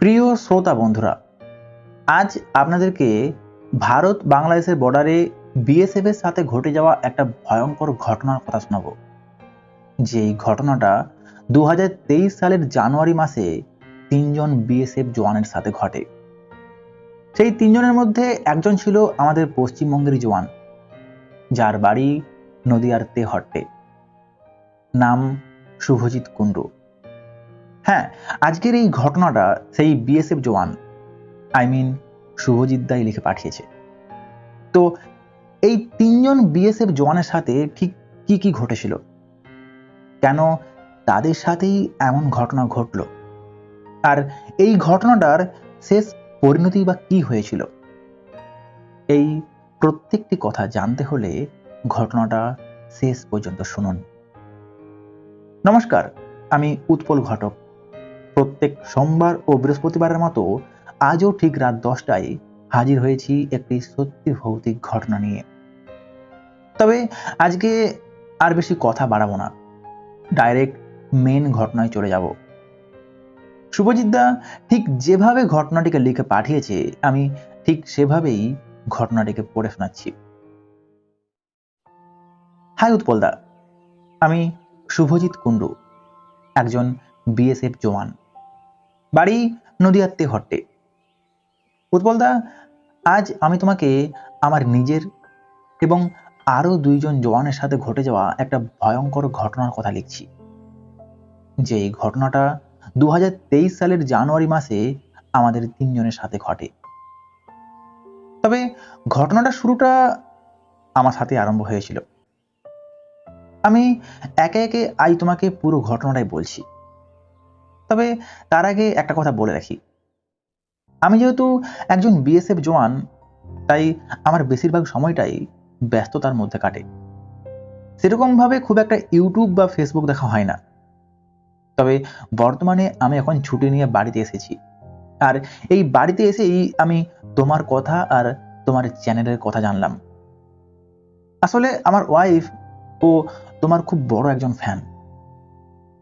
প্রিয় শ্রোতা বন্ধুরা, আজ আপনাদেরকে ভারত বাংলাদেশের বর্ডারে বিএসএফ এর সাথে ঘটে যাওয়া একটা ভয়ঙ্কর ঘটনার কথা শোনাবো। যেই ঘটনাটা দু হাজার তেইশ সালের জানুয়ারি মাসে তিনজন বিএসএফ জওয়ানের সাথে ঘটে। সেই তিনজনের মধ্যে একজন ছিল আমাদের পশ্চিমবঙ্গের জওয়ান, যার বাড়ি নদিয়ার তেহট্টে। নাম শুভজিৎ কুণ্ডু। হ্যাঁ আজকের এই ঘটনাটা সেই BSF jawan I mean Subhajit দাই লিখে পাঠিয়েছে। তো এই তিনজন বিএসএফ জওয়ানের সাথে ঠিক কি কি ঘটেছিল? কেন তাদের সাথেই এমন ঘটনা ঘটল? আর এই ঘটনাটার শেষ পরিণতি বা কি হয়েছিল? এই প্রত্যেকটি কথা জানতে হলে ঘটনাটা শেষ পর্যন্ত শুনুন। নমস্কার, আমি উৎপল ঘটক। প্রত্যেক সোমবার ও বৃহস্পতিবারের মতো আজও ঠিক রাত দশটায় হাজির হয়েছি একটি সত্যি ভৌতিক ঘটনা নিয়ে। তবে আজকে আর বেশি কথা বাড়াবো না। ডাইরেক্ট মেন ঘটনায় চলে যাব। শুভজিৎ দা ঠিক যেভাবে ঘটনাটিকে লিখে পাঠিয়েছে, আমি ঠিক সেভাবেই ঘটনাটিকে পড়ে শোনাচ্ছি। হাই উৎপল দা। আমি শুভজিৎ কুণ্ডু, একজন বিএসএফ জওয়ান। বাড়ি নদিয়ার তেহট্টে উৎপলদা, আজ আমি তোমাকে আমার নিজের এবং আরও দুইজন জওয়ানের সাথে ঘটে যাওয়া একটা ভয়ঙ্কর ঘটনার কথা লিখছি। যে ঘটনাটা দু হাজার তেইশ সালের জানুয়ারি মাসে আমাদের তিনজনের সাথে ঘটে। তবে ঘটনাটা শুরুটা আমার সাথে আরম্ভ হয়েছিল। আমি একে একে আজ তোমাকে পুরো ঘটনাটাই বলছি। তবে তার আগে একটা কথা বলে রাখি। আমি যেহেতু একজন বিএসএফ জওয়ান, তাই আমার বেশিরভাগ সময়টাই ব্যস্ততার মধ্যে কাটে। সেরকমভাবে খুব একটা ইউটিউব বা ফেসবুক দেখা হয় না। তবে বর্তমানে আমি এখন ছুটি নিয়ে বাড়িতে এসেছি। আর এই বাড়িতে এসেই আমি তোমার কথা আর তোমার চ্যানেলের কথা জানলাম। আসলে আমার ওয়াইফ ও তোমার খুব বড় একজন ফ্যান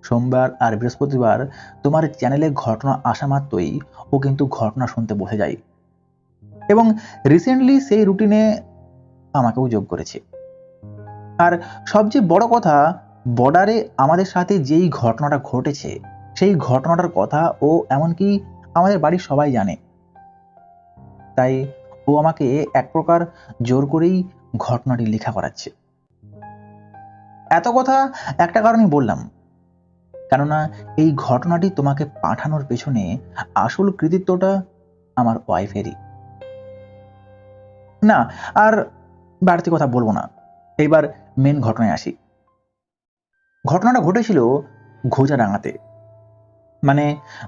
সোমবার আর বৃহস্পতিবার তোমার চ্যানেলে ঘটনা আসা মাত্রই ও কিন্তু ঘটনা শুনতে বসে যায়। এবং রিসেন্টলি সেই রুটিনে আমাকেও যোগ করেছে। আর সবচেয়ে বড় কথা বর্ডারে আমাদের সাথে যেই ঘটনাটা ঘটেছে, সেই ঘটনাটার কথা ও এমনকি আমাদের বাড়ির সবাই জানে। তাই ও আমাকে এক প্রকার জোর করেই ঘটনাটি লেখা করাচ্ছে। এত কথা একটা কারণেই বললাম কেননা এই ঘটনাটি তোমাকে পাঠানোর পেছনে আসল কৃতিত্বটা আমার ওয়াইফেরই না, আর বাড়তি কথা বলব না। এইবার মেন ঘটনায় আসি। ঘটনাটা ঘটেছিল ঘোজাডাঙ্গাতে। মানে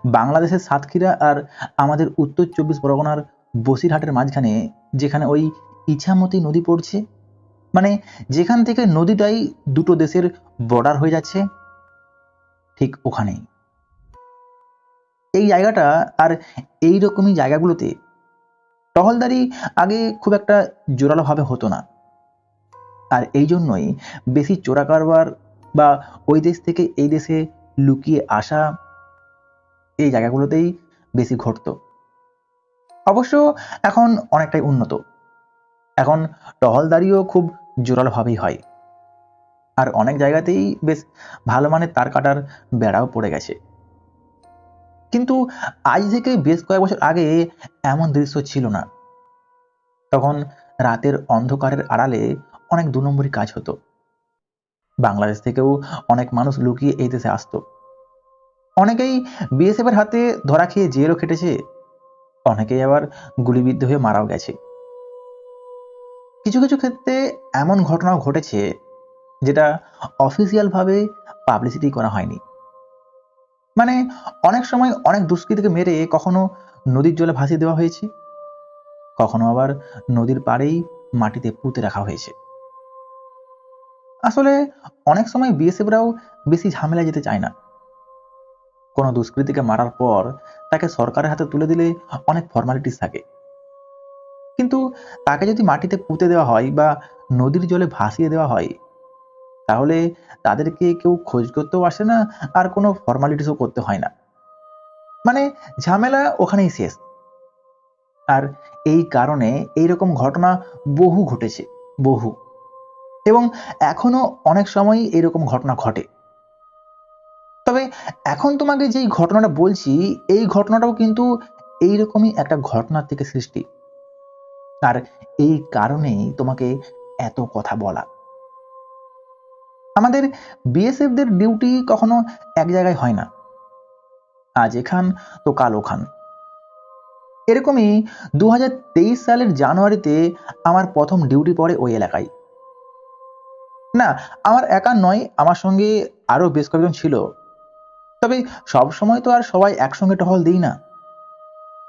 বাংলাদেশের সাতক্ষীরা আর আমাদের উত্তর চব্বিশ পরগনার বসিরহাটের মাঝখানে, যেখানে ওই ইছামতি নদী পড়ছে। মানে যেখান থেকে নদীটাই দুটো দেশের বর্ডার হয়ে যাচ্ছে। ঠিক ওখানেই। এই জায়গাটা আর এই রকমই জায়গাগুলোতে টহলদারি আগে খুব একটা জোরালোভাবে হতো না। আর এই জন্যই বেশি চোরা কারবার বা ওই দেশ থেকে এই দেশে লুকিয়ে আসা এই জায়গাগুলোতেই বেশি ঘটতো। অবশ্য এখন অনেকটাই উন্নত। এখন টহলদারিও খুব জোরালোভাবেই হয়। আর অনেক জায়গাতেই বেশ ভালো মানের তার কাটার বেড়াও পড়ে গেছে। কিন্তু আজ থেকে বেশ কয়েক বছর আগে এমন দৃশ্য ছিল না। তখন রাতের অন্ধকারের আড়ালে অনেক দু নম্বরই কাজ হতো। বাংলাদেশ থেকেও অনেক মানুষ লুকিয়ে এই দেশে আসতো। অনেকেই বিএসএফ এর হাতে ধরা খেয়ে জেলও খেটেছে, অনেকেই আবার গুলিবিদ্ধ হয়ে মারাও গেছে। কিছু কিছু ক্ষেত্রে এমন ঘটনাও ঘটেছে যেটা অফিসিয়ালভাবে পাবলিসিটি করা হয়নি। মানে অনেক সময় অনেক দুষ্কৃতীকে মেরে কখনো নদীর জলে ভাসিয়ে দেওয়া হয়েছে, কখনো আবার নদীর পাড়েই মাটিতে পুঁতে রাখা হয়েছে। আসলে অনেক সময় বিএসএফরাও বেশি ঝামেলা যেতে চায় না। কোনো দুষ্কৃতীকে মারার পর তাকে সরকারের হাতে তুলে দিলে অনেক ফর্মালিটিস থাকে। কিন্তু তাকে যদি মাটিতে পুঁতে দেওয়া হয় বা নদীর জলে ভাসিয়ে দেওয়া হয় তাহলে তাদেরকে কেউ খোঁজ করতেও আসে না, আর কোনো ফর্মালিটিসও করতে হয় না। মানে ঝামেলা ওখানেই শেষ। আর এই কারণে এই রকম ঘটনা বহু ঘটেছে, বহু। এবং এখনও অনেক সময়ই এরকম ঘটনা ঘটে। তবে এখন তোমাকে যেই ঘটনাটা বলছি, এই ঘটনাটাও কিন্তু এইরকমই একটা ঘটনা থেকে সৃষ্টি। আর এই কারণেই তোমাকে এত কথা বলা। আমাদের বিএসএফদের ডিউটি কখনো এক জায়গায় হয় না। আজ এখান তো কাল ওখান এরকমই দু হাজার তেইশ সালের জানুয়ারিতে আমার প্রথম ডিউটি পড়ে ওই এলাকায়। না, আমার একা নয়, আমার সঙ্গে আরও বেশ কয়েকজন ছিল। তবে সব সময় তো আর সবাই একসঙ্গে টহল দিই না।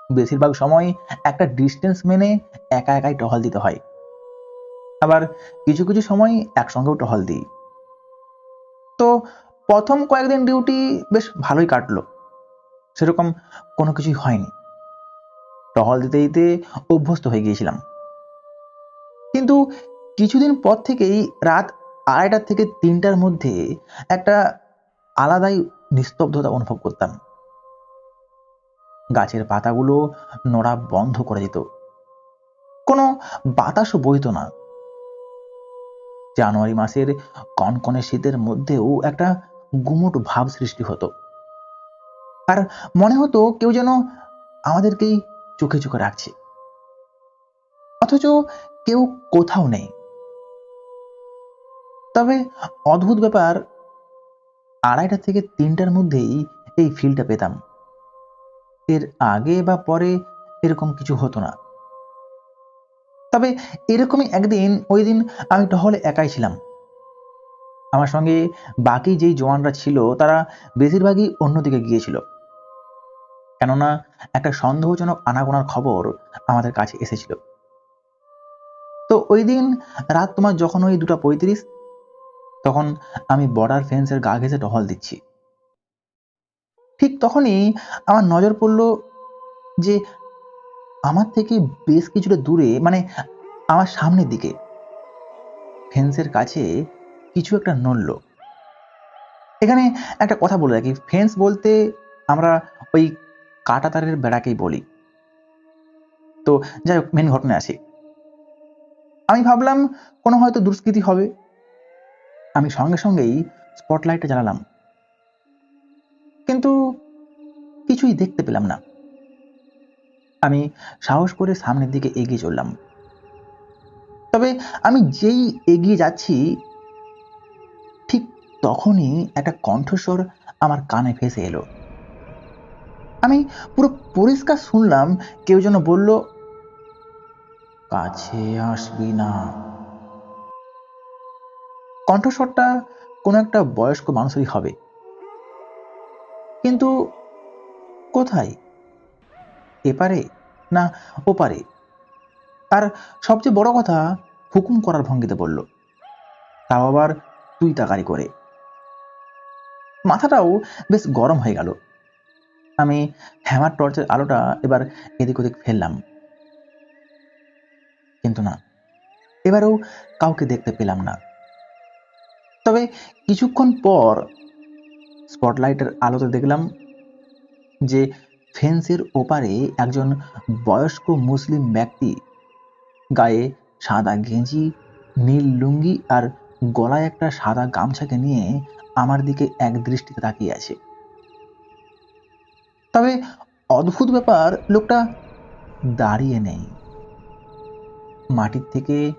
বেশিরভাগ সময় একটা ডিস্টেন্স মেনে একা একাই টহল দিতে হয়। আবার কিছু কিছু সময় একসঙ্গেও টহল দিই। তো প্রথম কয়েকদিন ডিউটি বেশ ভালোই কাটলো। সেরকম কোনো কিছুই হয়নি। টহল দিতে দিতে অভ্যস্ত হয়ে গিয়েছিলাম। কিন্তু কিছুদিন পর থেকেই রাত আড়াইটার থেকে তিনটার মধ্যে একটা আলাদাই নিস্তব্ধতা অনুভব করতাম। গাছের পাতাগুলো নড়া বন্ধ করে দিত। কোনো বাতাসও বইত না। জানুয়ারি মাসের কনকনে শীতের মধ্যেও একটা গুমট ভাব সৃষ্টি হতো। আর মনে হতো কেউ যেন আমাদেরকেই চোখে চোখে রাখছে। অথচ কেউ কোথাও নেই। তবে অদ্ভুত ব্যাপার, আড়াইটা থেকে তিনটার মধ্যেই এই ফিলটা পেতাম। এর আগে বা পরে এরকম কিছু হতো না। তবে এরকমই একদিন ওই দিন আমি টহলে একাই ছিলাম। আমার সঙ্গে বাকি যেই জওয়ানরা ছিল, তারা বেশিরভাগই অন্যদিকে গিয়েছিল। কেননা, একটা সন্দেহজনক আনাগোনার খবর আমাদের কাছে এসেছিল। তো ওই দিন রাত তোমার যখন ওই দুটা পঁয়ত্রিশ, তখন আমি বর্ডার ফেন্সের গা ঘেঁষে টহল দিচ্ছি। ঠিক তখনই আমার নজর পড়ল যে আমার থেকে বেশ কিছুটা দূরে মানে আমার সামনের দিকে ফেন্সের কাছে কিছু একটা নড়ল। এখানে একটা কথা বলে রাখি ফেন্স বলতে আমরা ওই কাটা তারের বেড়াকেই বলি। তো যাই হোক মেন ঘটনায় আসি। আমি ভাবলাম, কোনো হয়তো দুষ্কৃতি হবে। আমি সঙ্গে সঙ্গেই স্পটলাইটটা জ্বালালাম। কিন্তু কিছুই দেখতে পেলাম না। আমি সাহস করে সামনের দিকে এগিয়ে চললাম। তবে আমি যেই এগিয়ে যাচ্ছি, ঠিক তখনই একটা কণ্ঠস্বর আমার কানে ভেসে এলো। আমি পুরো পরিষ্কার শুনলাম, কেউ যেন বলল, কাছে আসবি না। কণ্ঠস্বরটা কোনো একটা বয়স্ক মানুষেরই হবে। কিন্তু কোথায়? এপারে না ওপারে? আর সবচেয়ে বড় কথা, হুকুম করার ভঙ্গিতে বলল, তাও আবার তুই তাকারি করে? মাথাটাও বেশ গরম হয়ে গেল। আমি হ্যামার টর্চের আলোটা এবার এদিক ওদিক ফেললাম। কিন্তু না, এবারেও কাউকে দেখতে পেলাম না। তবে কিছুক্ষণ পর স্পটলাইটের আলোতে দেখলাম যে ফেন্সের ওপারে একজন বয়স্ক মুসলিম ব্যক্তি গায়ে সাদা গেঞ্জি, নীল লুঙ্গি আর গলায় একটা সাদা গামছাকে নিয়ে আমার দিকে এক দৃষ্টিতে তাকিয়ে আছে। তবে অদ্ভুত ব্যাপার, লোকটা দাঁড়িয়ে নেই। মাটির থেকে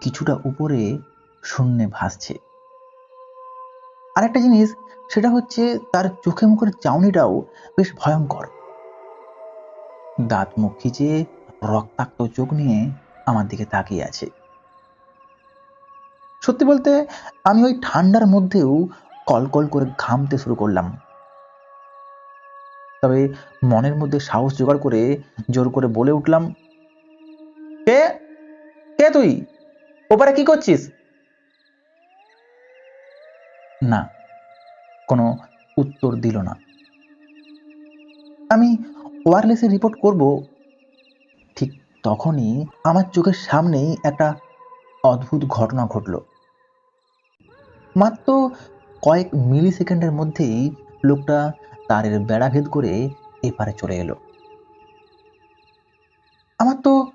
কিছুটা উপরে শূন্যে ভাসছে। আরেকটা জিনিস, সেটা হচ্ছে তার চোখে মুখের চাউনিটাও বেশ ভয়ঙ্কর। দাঁত মুখ খিচে রক্তাক্ত চোখ নিয়ে আমার দিকে তাকিয়ে আছে। সত্যি বলতে, আমি ওই ঠান্ডার মধ্যেও কলকল করে ঘামতে শুরু করলাম। তবে মনের মধ্যে সাহস জোগাড় করে জোর করে বলে উঠলাম, কে? কে তুই? ওপারে কি করছিস? না, কোনো উত্তর দিল না। আমি ওয়ারলেসে রিপোর্ট করব। ঠিক তখনই আমার চোখের সামনেই একটা অদ্ভুত ঘটনা ঘটল। মাত্র কয়েক মিলি সেকেন্ডের মধ্যেই লোকটা তারের বেড়াভেদ করে এপারে চলে এলো। আমার তো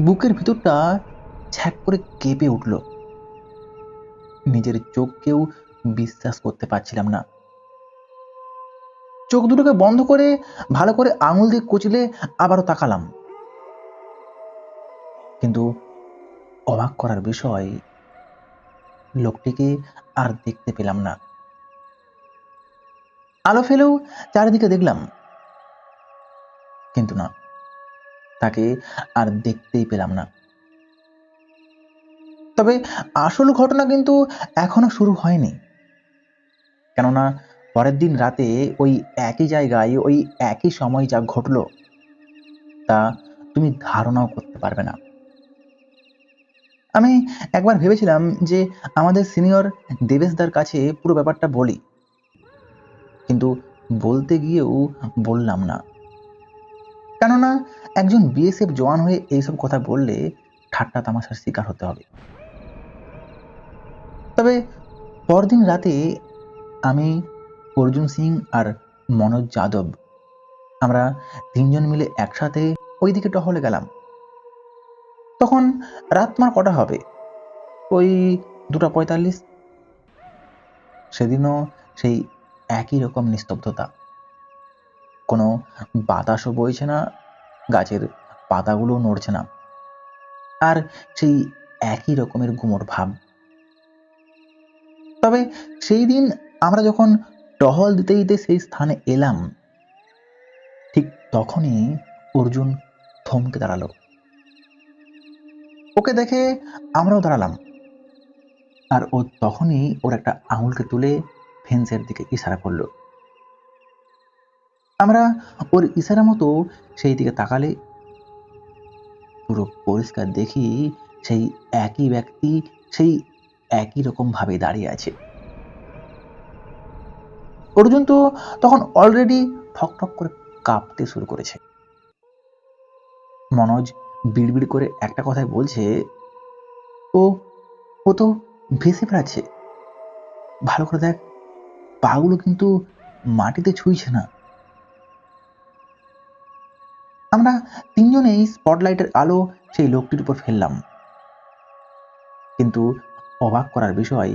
বুকের ভিতরটা ছ্যাক করে কেঁপে উঠল। নিজের চোখকেও বিশ্বাস করতে পারছিলাম না। চোখ দুটোকে বন্ধ করে ভালো করে আঙুল দিয়ে কুচলে আবারও তাকালাম। কিন্তু অবাক করার বিষয়, লোকটিকে আর দেখতে পেলাম না। আলো ফেলেও চারিদিকে দেখলাম, কিন্তু না, তাকে আর দেখতেই পেলাম না। তবে আসল ঘটনা কিন্তু এখনও শুরু হয়নি। কেননা পরের দিন রাতে ওই একই জায়গায়, ওই একই সময় যা ঘটলো, তা তুমি ধারণাও করতে পারবে না। আমি একবার ভেবেছিলাম যে আমাদের সিনিয়র দেবেশদার কাছে পুরো ব্যাপারটা বলি, কিন্তু বলতে গিয়েও বললাম না। কেননা একজন বিএসএফ জওয়ান হয়ে এইসব কথা বললে ঠাট্টা তামাশার শিকার হতে হবে। তবে পরদিন রাতে আমি অর্জুন সিং আর মনোজ যাদব। আমরা তিনজন মিলে একসাথে ওইদিকে টহলে গেলাম। তখন রাত মার কটা হবে? ওই দুটা পঁয়তাল্লিশ। সেদিনও সেই একই রকম নিস্তব্ধতা। কোনো বাতাসও বইছে না, গাছের পাতাগুলো নড়ছে না। আর সেই একই রকমের গুমোট ভাব। তবে সেই দিন আমরা যখন টহল দিতে দিতে সেই স্থানে এলাম। ঠিক তখনই অর্জুন থমকে দাঁড়াল। ওকে দেখে আমরাও দাঁড়ালাম। আর ও তখনই ওর একটা আঙুলকে তুলে ফেন্সের দিকে ইশারা করল। আমরা ওর ইশারা মতো সেই দিকে তাকালে পুরো পরিষ্কার দেখি সেই একই ব্যক্তি সেই একই রকম ভাবে দাঁড়িয়ে আছে। অর্জুন তো তখন অলরেডি ঠক ঠক করে কাঁপতে শুরু করেছে। মনোজ বিড়বিড় করে একটা কথাই বলছে, ও ও তো ভেসে বেড়াচ্ছে। ভালো করে দেখ, পাগুলো কিন্তু মাটিতে ছুঁইছে না। আমরা তিনজনেই স্পটলাইটের আলো সেই লোকটির উপর ফেললাম। কিন্তু অবাক করার বিষয়,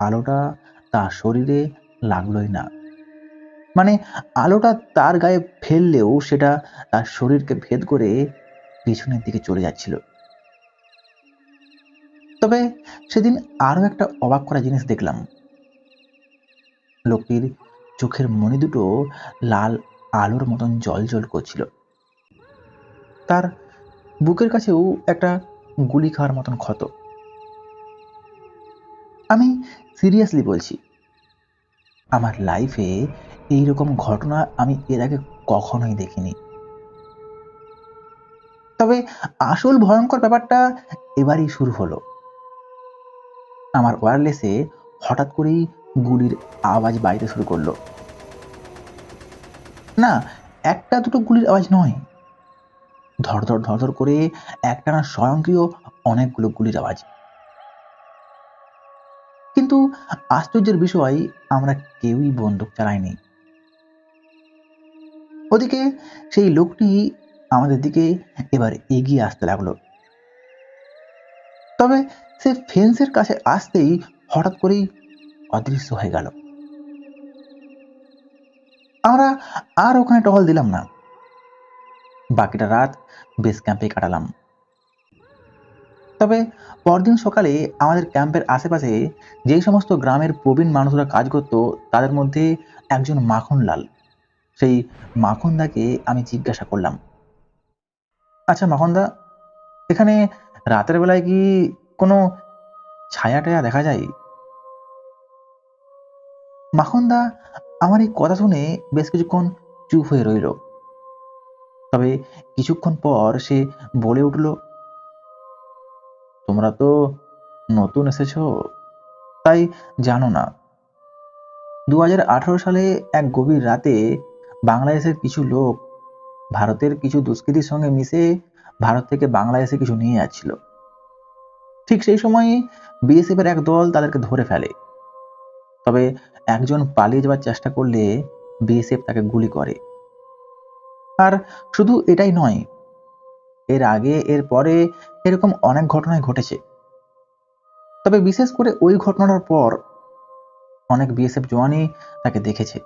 আলোটা তার শরীরে লাগলোই না। মানে আলোটা তার গায়ে ফেললেও সেটা তার শরীরকে ভেদ করে পিছনের দিকে চলে যাচ্ছিল। তবে সেদিন আরও একটা অবাক করা জিনিস দেখলাম। লোকটির চোখের মণি দুটো লাল আলোর মতন জল জল করছিল। তার বুকের কাছেও একটা গুলি খাওয়ার মতন ক্ষত। আমি সিরিয়াসলি বলছি আমার লাইফে এই রকম ঘটনা আমি এর আগে কখনোই দেখিনি। তবে আসল ভয়ঙ্কর ব্যাপারটা এবারই শুরু হলো। আমার ওয়্যারলেসে হঠাৎ করেই গুলির আওয়াজ বাইতে শুরু করল। না, একটা দুটো গুলির আওয়াজ নয়। ধরধর ধরধর করে একটানা স্বয়ংক্রিয় অনেকগুলো গুলির আওয়াজ। কিন্তু আশ্চর্যের বিষয়, আমরা কেউই বন্দুক চালাইনি। ওদিকে সেই লোকটি আমাদের দিকে এবার এগিয়ে আসতে লাগল। তবে সে ফেন্সের কাছে আসতেই হঠাৎ করেই অদৃশ্য হয়ে গেল। আমরা আর ওখানে টহল দিলাম না। বাকিটা রাত বেস ক্যাম্পে কাটালাম। তবে পরদিন সকালে আমাদের ক্যাম্পের আশেপাশে যেই সমস্ত গ্রামের প্রবীণ মানুষরা কাজ করত, তাদের মধ্যে একজন মাখনলাল। সেই মাখনদাকে আমি জিজ্ঞাসা করলাম আচ্ছা মাখনদা, এখানে রাতের বেলায় কি কোনো ছায়া টায়া দেখা যায়? মাখনদা আমার এই কথা শুনে বেশ কিছুক্ষণ চুপ হয়ে রইল। তবে কিছুক্ষণ পর সে বলে উঠল তোমরা তো নতুন এসেছ। তাই জানো না। দু হাজার আঠারো সালে এক গভীর রাতে বাংলাদেশের কিছু লোক ভারতের কিছু দুষ্কৃতির সঙ্গে মিশে ভারত থেকে বাংলাদেশে কিছু নিয়ে যাচ্ছিল। ঠিক সেই সময় বিএসএফ এর এক দল তাদেরকে ধরে ফেলে। তবে একজন পালিয়ে যাওয়ার চেষ্টা করলে বিএসএফ তাকে গুলি করে। আর শুধু এটাই নয় এর আগে, এর পরে এরকম অনেক ঘটনাই ঘটেছে। তবে বিশেষ করে ওই ঘটনাটার পর অনেক বিএসএফ জওয়ানই তাকে দেখেছে।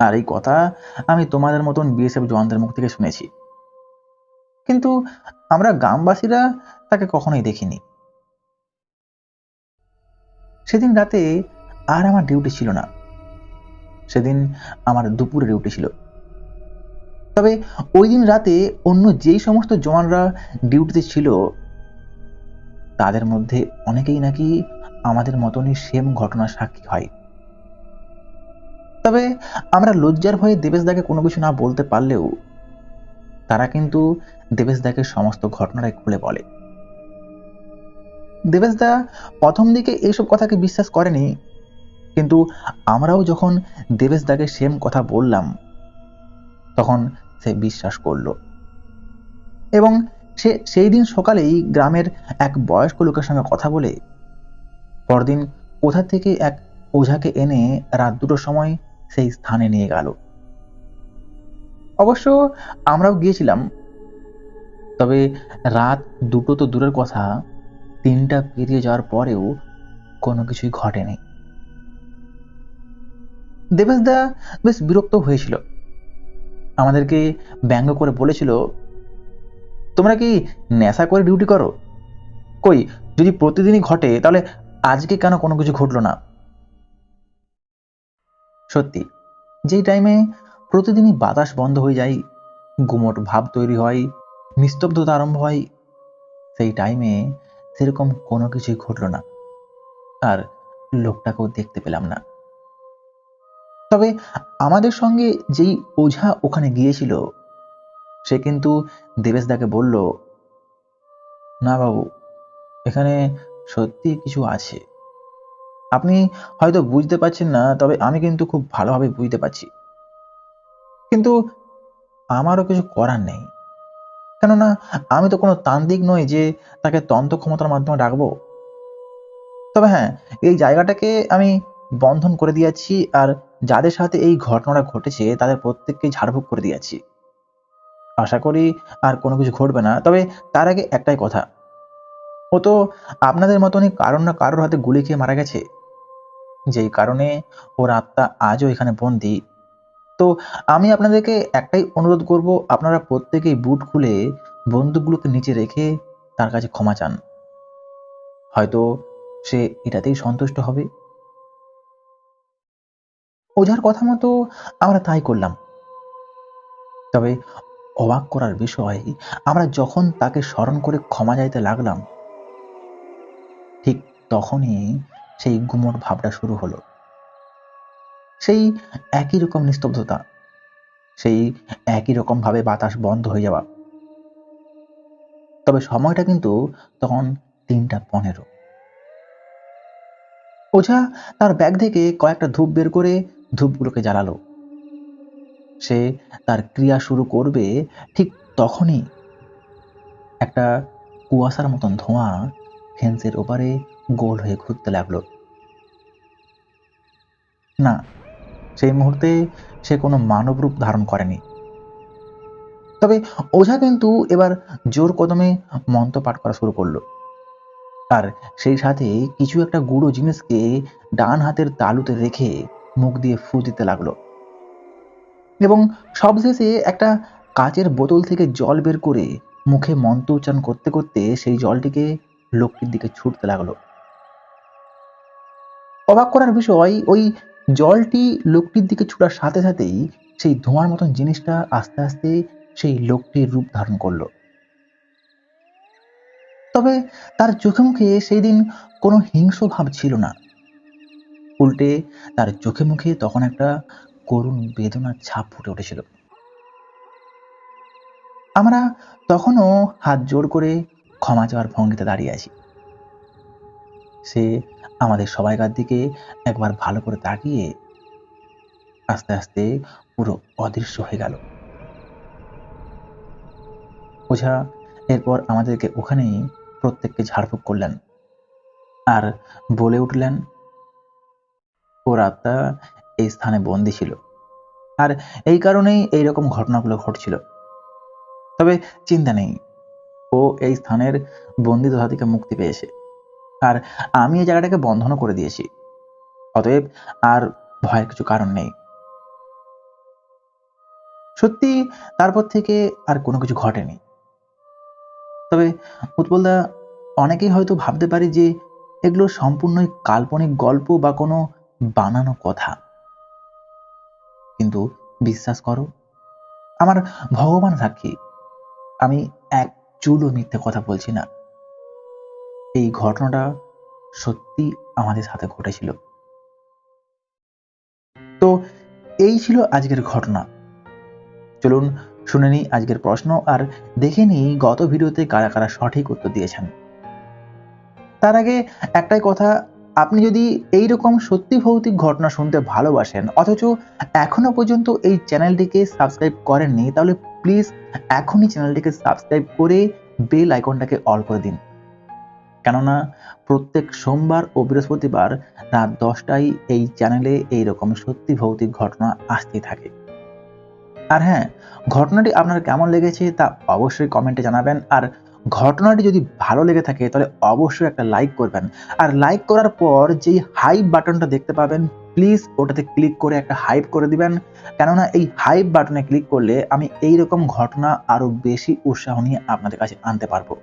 আর এই কথা আমি তোমাদের মতন বিএসএফ জওয়ানদের মুখ থেকে শুনেছি। কিন্তু আমরা গ্রামবাসীরা তাকে কখনোই দেখিনি। সেদিন রাতে আর আমার ডিউটি ছিল না। সেদিন আমার দুপুরে ডিউটি ছিল। তবে ওই দিন রাতে অন্য যেই সমস্ত জওয়ানরা ডিউটিতে ছিল, তাদের মধ্যে অনেকেই নাকি আমাদের মতনই সেম ঘটনার সাক্ষী হয়। তবে আমরা লজ্জার ভয়ে দেবেশদাকে কোনো কিছু না বলতে পারলেও তারা কিন্তু দেবেশদাকে সমস্ত ঘটনাটাই খুলে বলে। দেবেশদা প্রথম দিকে এইসব কথাকে বিশ্বাস করেনি, কিন্তু আমরাও যখন দেবেশদাকে সেম কথা বললাম, তখন সে বিশ্বাস করল। এবং সে সেই দিন সকালেই গ্রামের এক বয়স্ক লোকের সঙ্গে কথা বলে, পরদিন কোথা থেকে এক ওঝাকে এনে রাত দুটোর সময় সেই স্থানে নিয়ে গেল। অবশ্য আমরাও গিয়েছিলাম, তবে রাত দুটো তো দূরের কথা তিনটা পেরিয়ে যাওয়ার পরেও কোনো কিছুই ঘটেনি। দেবেশদা বেশ বিরক্ত হয়েছিল। আমাদেরকে ব্যঙ্গ করে বলেছিল, তোমরা কি নেশা করে ডিউটি করো? কই, যদি প্রতিদিনই ঘটে, তাহলে আজকে কেন কোনো কিছু ঘটলো না? সত্যি, যেই টাইমে প্রতিদিনই বাতাস বন্ধ হয়ে যায়, গুমট ভাব তৈরি হয়, নিস্তব্ধতা আরম্ভ হয়, সেই টাইমে সেরকম কোনো কিছুই ঘটলো না। আর লোকটাকেও দেখতে পেলাম না। তবে আমাদের সঙ্গে যেই ওঝা ওখানে গিয়েছিল, সে কিন্তু দেবেশদাকে বলল, না বাবু, এখানে সত্যি কিছু আছে। আপনি হয়তো বুঝতে পারছেন না, তবে আমি কিন্তু খুব ভালোভাবে বুঝতে পারছি। কিন্তু আমারও কিছু করার নেই। কেননা, আমি তো কোনো তান্ত্রিক নই যে তাকে তন্ত্র ক্ষমতার মাধ্যমে ডাকবো। তবে হ্যাঁ এই জায়গাটাকে আমি বন্ধন করে দিয়েছি আর যাদের সাথে এই ঘটনাটা ঘটেছে তাদের প্রত্যেককে ঝাড়ফুঁক করে দিয়েছি। আশা করি আর কোনো কিছু ঘটবে না। তবে তার আগে একটাই কথা। ও তো আপনাদের মতনই কারোর না কারোর হাতে গুলি খেয়ে মারা গেছে। যেই কারণে ওর আত্মা আজও এখানে বন্দি। তো আমি আপনাদেরকে একটাই অনুরোধ করব, আপনারা প্রত্যেকেই বুট খুলে বন্দুকগুলোকে নিচে রেখে তার কাছে ক্ষমা চান। হয়তো সে এটাতেই সন্তুষ্ট হবে। ওঝার কথা মতো আমরা তাই করলাম। তবে অবাক করার বিষয়, আমরা যখন তাকে স্মরণ করে ক্ষমা চাইতে লাগলাম, ঠিক তখনই সেই গুমট ভাবটা শুরু হলো। সেই একই রকম নিস্তব্ধতা, সেই একই রকম ভাবে বাতাস বন্ধ হয়ে যাওয়া। তবে সময়টা কিন্তু তখন তিনটা পনেরো। ওঝা তার ব্যাগ থেকে কয়েকটা ধূপ বের করে ধূপগুলোকে জ্বালালো। সে তার ক্রিয়া শুরু করবে ঠিক তখনই একটা কুয়াশার মতন ধোঁয়া ফেন্সের ওপারে গোল হয়ে ঘুরতে লাগল। না, সেই মুহূর্তে সে কোনো মানব রূপ ধারণ করেনি। তবে ওঝা কিন্তু এবার জোর কদমে মন্ত্র পাঠ করা শুরু করল। আর সেই সাথে কিছু একটা গুঁড়ো জিনিসকে ডান হাতের তালুতে রেখে মুখ দিয়ে ফু দিতে লাগল। এবং সবশেষে একটা কাচের বোতল থেকে জল বের করে মুখে মন্ত্র উচ্চারণ করতে করতে সেই জলটিকে লোকটির দিকে ছুটতে লাগল। অবাক করার বিষয়, ওই জলটি লোকটির দিকে ছুটার সাথে সাথেই সেই ধোঁয়ার মতন জিনিসটা আস্তে আস্তে সেই লোকটির রূপ ধারণ করল। তবে তার চোখে মুখে সেই দিন কোনো হিংস্র ভাব ছিল না। উল্টে তার চোখে মুখে তখন একটা করুণ বেদনার ছাপ ফুটে উঠেছিল। আমরা তখনও হাত জোর করে ক্ষমা চাওয়ার ভঙ্গিতে দাঁড়িয়ে আছি। সে আমাদের সবাইকার দিকে একবার ভালো করে তাকিয়ে আস্তে আস্তে পুরো অদৃশ্য হয়ে গেল। ওঝা এরপর আমাদেরকে ওখানেই প্রত্যেককে ঝাড়ফুঁক করলেন আর বলে উঠলেন ওর আত্মা এই স্থানে বন্দি ছিল। আর এই কারণেই এইরকম ঘটনাগুলো ঘটছিল। তবে চিন্তা নেই, ও এই স্থানের বন্দি দশা থেকে মুক্তি পেয়েছে। আর আমি এই জায়গাটাকে বন্ধনও করে দিয়েছি। অতএব আর ভয়ের কিছু কারণ নেই। সত্যি তারপর থেকে আর কোনো কিছু ঘটেনি। তবে উৎপলদা, অনেকেই হয়তো ভাবতে পারে যে এগুলো সম্পূর্ণই কাল্পনিক গল্প বা কোনো বানানো কথা। কিন্তু বিশ্বাস করো, আমার ভগবান সাক্ষী, আমি এক চুলও মিথ্যে কথা বলছি না। এই ঘটনাটা সত্যি আমাদের সাথে ঘটেছিল। তো এই ছিল আজকের ঘটনা। চলুন শুনে নিই আজকের প্রশ্ন আর দেখে নিই গত ভিডিওতে কারা কারা সঠিক উত্তর দিয়েছেন। তার আগে একটাই কথা আপনি যদি এই রকম সত্যি ভৌতিক ঘটনা শুনতে ভালোবাসেন, অথচ এখনও পর্যন্ত এই চ্যানেলটিকে সাবস্ক্রাইব করেননি, তাহলে প্লিজ এখনই চ্যানেলটিকে সাবস্ক্রাইব করে বেল আইকনটাকে অল করে দিন। কেননা প্রত্যেক সোমবার ও বৃহস্পতিবার রাত দশটায় এই চ্যানেলে এই রকম সত্যি ভৌতিক ঘটনা আসতেই থাকে। আর হ্যাঁ ঘটনাটি আপনার কেমন লেগেছে তা অবশ্যই কমেন্টে জানাবেন। আর ঘটনাটি যদি ভালো লেগে থাকে, তাহলে অবশ্যই একটা লাইক করবেন। আর লাইক করার পর যেই হাইপ বাটনটা দেখতে পাবেন প্লিজ ওটাতে ক্লিক করে একটা হাইপ করে দিবেন। কেননা এই হাইপ বাটনে ক্লিক করলে আমি এই রকম ঘটনা আরও বেশি উৎসাহ নিয়ে আপনাদের কাছে আনতে পারব।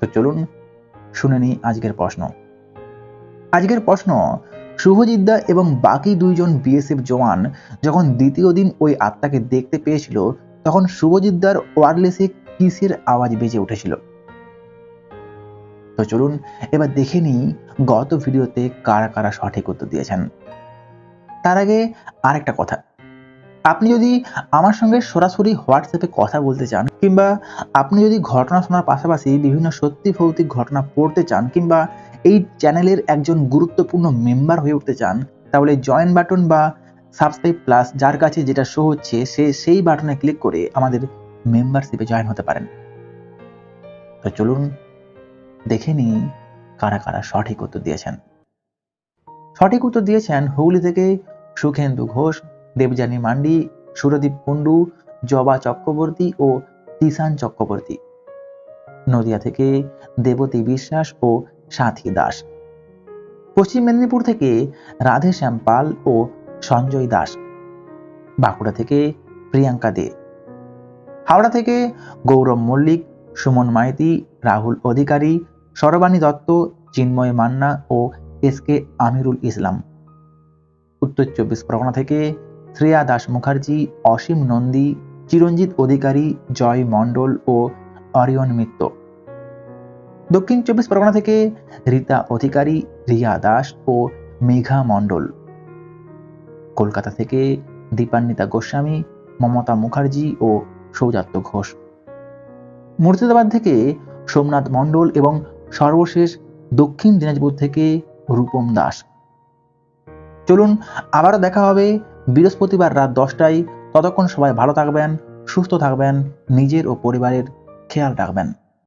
তো চলুন শুনে নিই আজকের প্রশ্ন। আজকের প্রশ্ন শুভজিদ্দা এবং বাকি দুইজন বিএসএফ জওয়ান যখন দ্বিতীয় দিন ওই আত্মাকে দেখতে পেয়েছিল, তখন শুভজিদ্দার ওয়ারলেসে কিসের আওয়াজ বেজে উঠেছিল? তো চলুন, এবার দেখে নিই গত ভিডিওতে কারা কারা সঠিক উত্তর দিয়েছেন। তার আগে আরেকটা কথা। আপনি যদি আমার সঙ্গে সরাসরি হোয়াটসঅ্যাপে কথা বলতে চান, কিংবা আপনি যদি ঘটনা শোনার পাশাপাশি বিভিন্ন সত্যি ভৌতিক ঘটনা পড়তে চান, কিংবা এই চ্যানেলের একজন গুরুত্বপূর্ণ মেম্বার হয়ে উঠতে চান, তাহলে জয়েন বাটন বা সাবস্ক্রাইব প্লাস যার কাছে যেটা শো হচ্ছে, সে সেই বাটনে ক্লিক করে আমাদের মেম্বারশিপে জয়েন হতে পারেন। তো চলুন দেখে নিই কারা কারা সঠিক উত্তর দিয়েছেন। সঠিক উত্তর দিয়েছেন হুগলি থেকে সুখেন্দু ঘোষ, দেবযানী মান্ডি, সুরদীপ কুণ্ডু, জবা চক্রবর্তী ও কিষান চক্রবর্তী। নদিয়া থেকে দেবতী বিশ্বাস ও সাথী দাস। পশ্চিম মেদিনীপুর থেকে রাধেশ্যাম পাল ও সঞ্জয় দাস। বাঁকুড়া থেকে প্রিয়াঙ্কা দে। হাওড়া থেকে গৌরব মল্লিক, সুমন মাইতি, রাহুল অধিকারী সরবাণী দত্ত, চিন্ময় মান্না ও এস কে আমিরুল ইসলাম। উত্তর চব্বিশ পরগনা থেকে শ্রেয়া দাস মুখার্জি, অসীম নন্দী, চিরঞ্জিত অধিকারী, জয় মণ্ডল ও অরিয়ন মিত্র। দক্ষিণ চব্বিশ পরগনা থেকে রীতা অধিকারী, রিয়া দাস ও মেঘা মণ্ডল। কলকাতা থেকে দীপান্বিতা গোস্বামী, মমতা মুখার্জি ও সৌজাত্য ঘোষ। মুর্শিদাবাদ থেকে সোমনাথ মণ্ডল এবং সর্বশেষ দক্ষিণ দিনাজপুর থেকে রূপম দাস। চলুন, আবারও দেখা হবে বৃহস্পতিবার রাত দশটায়। ততক্ষণ সবাই ভালো থাকবেন, সুস্থ থাকবেন, নিজের ও পরিবারের খেয়াল রাখবেন।